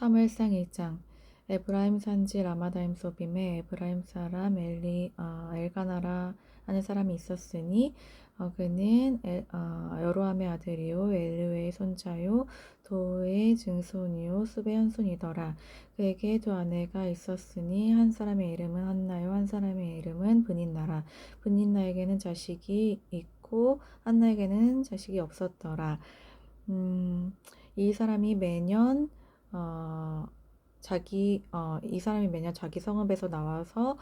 사무엘상 1장 에브라임 산지 라마다임 소빔에 에브라임 사람 엘리 어, 엘가나라 하는 사람이 있었으니 어, 그는 엘, 어, 여로함의 아들이요 엘르웨의 손자요 도의 증손이요 수베 현손이더라. 그에게 두 아내가 있었으니 한 사람의 이름은 한나요 한 사람의 이름은 분인나라. 분인나에게는 자식이 있고 한나에게는 자식이 없었더라. 음, 이 사람이 매년 어, 자기 어, 이 사람이 매년 자기 성읍에서 나와서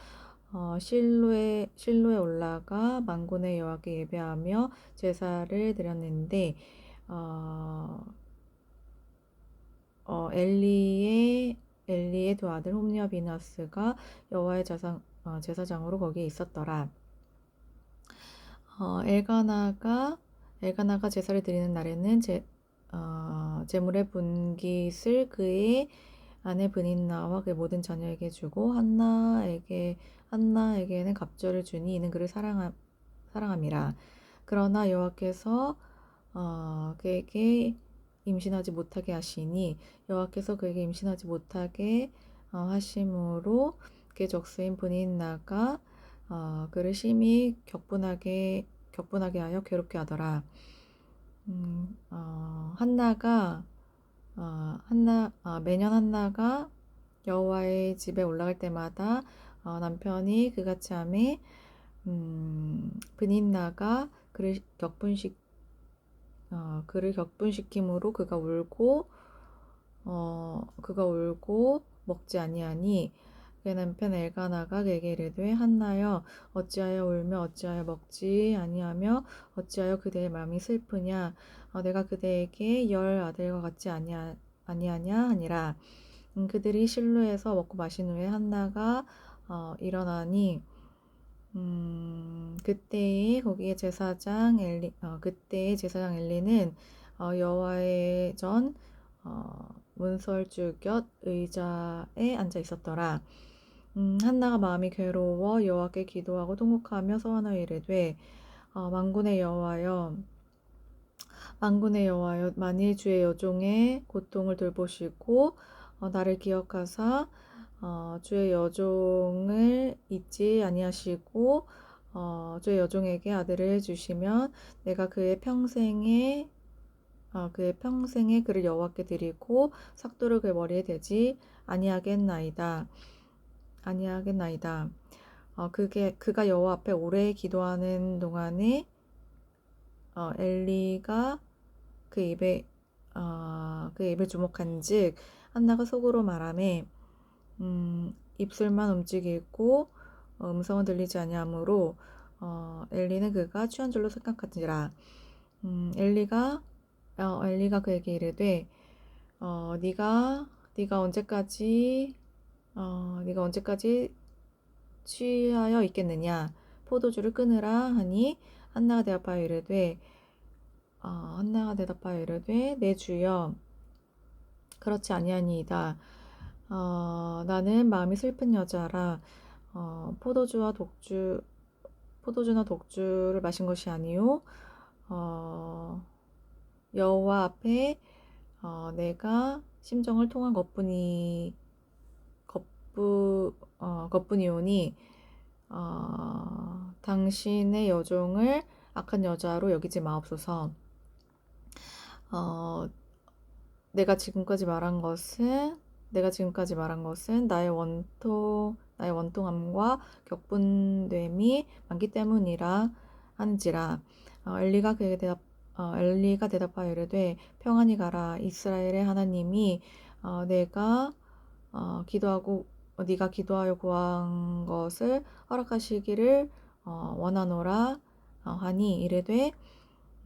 어, 실로에 실로에 올라가 만군의 여호와께 예배하며 제사를 드렸는데 어, 어, 엘리의 엘리의 두 아들 홈리와 비나스가 여호와의 제사, 어, 제사장으로 거기에 있었더라. 어, 엘가나가 엘가나가 제사를 드리는 날에는 제, 어, 제물의 분깃을 그의 아내 브닌나와 그의 모든 자녀에게 주고 한나에게 한나에게는 갑절을 주니 이는 그를 사랑함 사랑함이라. 그러나 여호와께서 어, 그에게 임신하지 못하게 하시니 여호와께서 그에게 임신하지 못하게 어, 하심으로 그의 적수인 브닌나가 어, 그를 심히 격분하게 격분하게 하여 괴롭게 하더라. 음, 어, 한나가 어, 한나 어, 매년 한나가 여호와의 집에 올라갈 때마다 어, 남편이 그같이 함에 음, 브닌나가 그를 격분시 어, 그를 격분시킴으로 그가 울고 어, 그가 울고 먹지 아니하니 그의 남편 엘가나가 그에게 이르되 한나여 어찌하여 울며 어찌하여 먹지? 아니하며 어찌하여 그대의 마음이 슬프냐? 어, 내가 그대에게 열 아들과 같지 아니하, 아니하냐? 하니라. 음, 그들이 실로에서 먹고 마신 후에 한나가 어, 일어나니 음, 그때에 거기에 제사장 엘리 어, 그때의 제사장 엘리는 어, 여호와의 전 어, 문설주 곁 의자에 앉아 있었더라. 음, 한나가 마음이 괴로워 여호와께 기도하고 통곡하며 소원하여 이르되 어, 만군의 여호와여 만군의 여호와여 만일 주의 여종의 고통을 돌보시고 어, 나를 기억하사 어, 주의 여종을 잊지 아니하시고 어, 주의 여종에게 아들을 주시면 내가 그의 평생에 어, 그의 평생에 그를 여호와께 드리고 삭도를 그의 머리에 대지 아니하겠나이다. 아니하겠나이다. 어, 그게 그가 여호와 앞에 오래 기도하는 동안에 어, 엘리가 그 입에 어, 그 입을 주목한즉 한나가 속으로 말하매 음, 입술만 움직이고 어, 음성은 들리지 아니하므로 어, 엘리는 그가 취한 줄로 생각하니라. 음, 엘리가 어, 엘리가 그에게 이르되 어, 네가 네가 언제까지 어, 네가 언제까지 취하여 있겠느냐? 포도주를 끊으라 하니 한나가 대답하여 이르되 어, 한나가 대답하여 이르되 내 주여. 그렇지 아니하니이다. 어, 나는 마음이 슬픈 여자라 어, 포도주와 독주 포도주나 독주를 마신 것이 아니요 어, 여호와 앞에 어, 내가 심정을 통한 것뿐이 것뿐 어, 것뿐이오니 어, 당신의 여종을 악한 여자로 여기지 마옵소서. 어, 내가 지금까지 말한 것은 내가 지금까지 말한 것은 나의 원통 나의 원통함과 격분됨이 많기 때문이라 하는지라 어, 엘리가 그에게 대답 어, 엘리가 대답하여 이르되 평안히 가라 이스라엘의 하나님이 어, 내가 어, 기도하고 어, 네가 기도하여 구한 것을 허락하시기를 어, 원하노라 어, 하니 이르되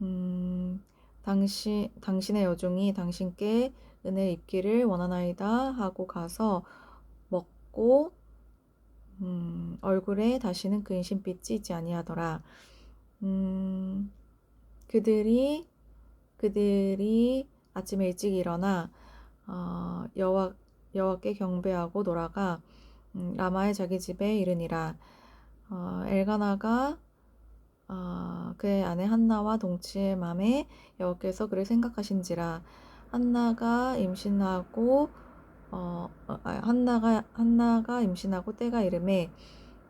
음, 당신 당신의 여종이 당신께 은혜 입기를 원하나이다 하고 가서 먹고 음, 얼굴에 다시는 그 인신빛이 있지 아니하더라. 음, 그들이 그들이 아침에 일찍 일어나 어, 여호와 여호와께 경배하고 돌아가 음, 라마의 자기 집에 이르니라. 어, 엘가나가 어, 그의 아내 한나와 동치의 맘에 여호와께서 그를 생각하신지라 한나가 임신하고 어, 어, 아, 한나가 한나가 임신하고 때가 이름에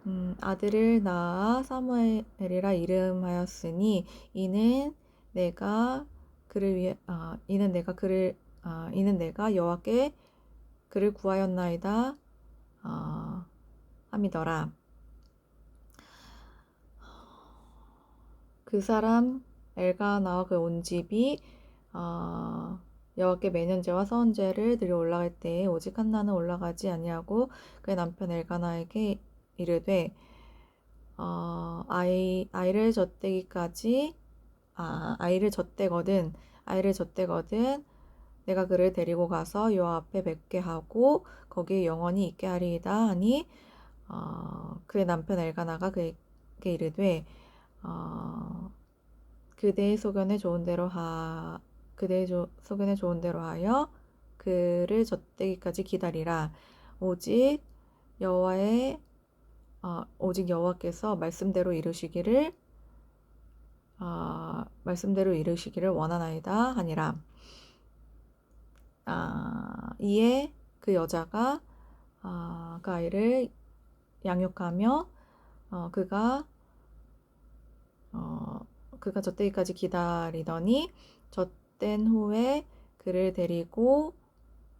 음, 아들을 낳아 사무엘이라 이름하였으니 이는 내가 그를 위해 아, 이는 내가 그를 아, 이는 내가 여호와께 그를 구하였나이다 아, 함이더라. 그 사람 엘가나와 그 온 집이 어, 여호와께 매년제와 서은제를 드려 올라갈 때에 오직 한나는 올라가지 아니하고 그의 남편 엘가나에게 이르되 어, 아이 아이를 젖대기까지 아 아이를 젖대거든 아이를 젖대거든 내가 그를 데리고 가서 여호와 앞에 뵙게 하고 거기에 영원히 있게 하리이다 하니 어, 그의 남편 엘가나가 그에게 이르되 어, 그대의 소견에 좋은 대로 하 그대의 조, 소견에 좋은 대로 하여 그를 젖대기까지 기다리라. 오직 여호와의 어, 오직 여호와께서 말씀대로 이루시기를 어, 말씀대로 이루시기를 원하나이다 하니라 아, 이에 그 여자가 아, 그 아이를 양육하며 어, 그가 어, 그가 젖대기까지 기다리더니 젖된 후에 그를 데리고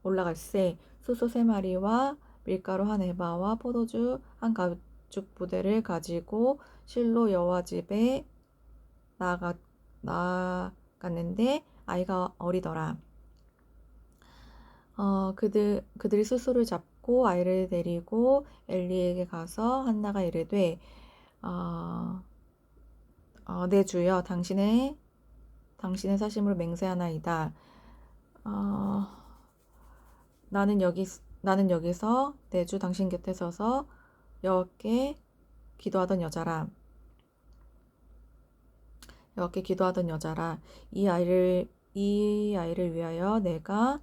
올라갈새 수소 세 마리와 밀가루 한 에바와 포도주 한 가죽 부대를 가지고 실로 여호와 집에 나가 나갔는데 아이가 어리더라. 어, 그들 그들이 수소를 잡고 아이를 데리고 엘리에게 가서 한나가 이르되 어, 어, 내 주여 당신의 당신의 사심으로 맹세하나이다. 어, 나는 여기 나는 여기서 내 주 당신 곁에 서서 여호와께 기도하던 여자라. 여호와께 기도하던 여자라. 이 아이를 이 아이를 위하여 내가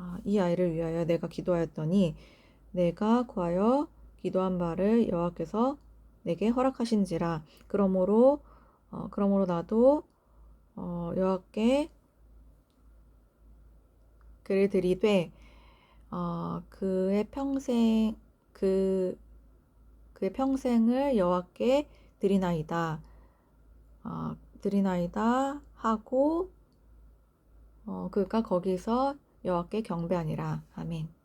아, 이 아이를 위하여 내가 기도하였더니 내가 구하여 기도한 바를 여호와께서 내게 허락하신지라. 그러므로 어, 그러므로 나도 어, 여호와께 그를 드리되 어, 그의 평생 그 그의 평생을 여호와께 드리나이다. 어, 드리나이다 하고 어, 그가 거기서 여호와께 경배하니라 아멘.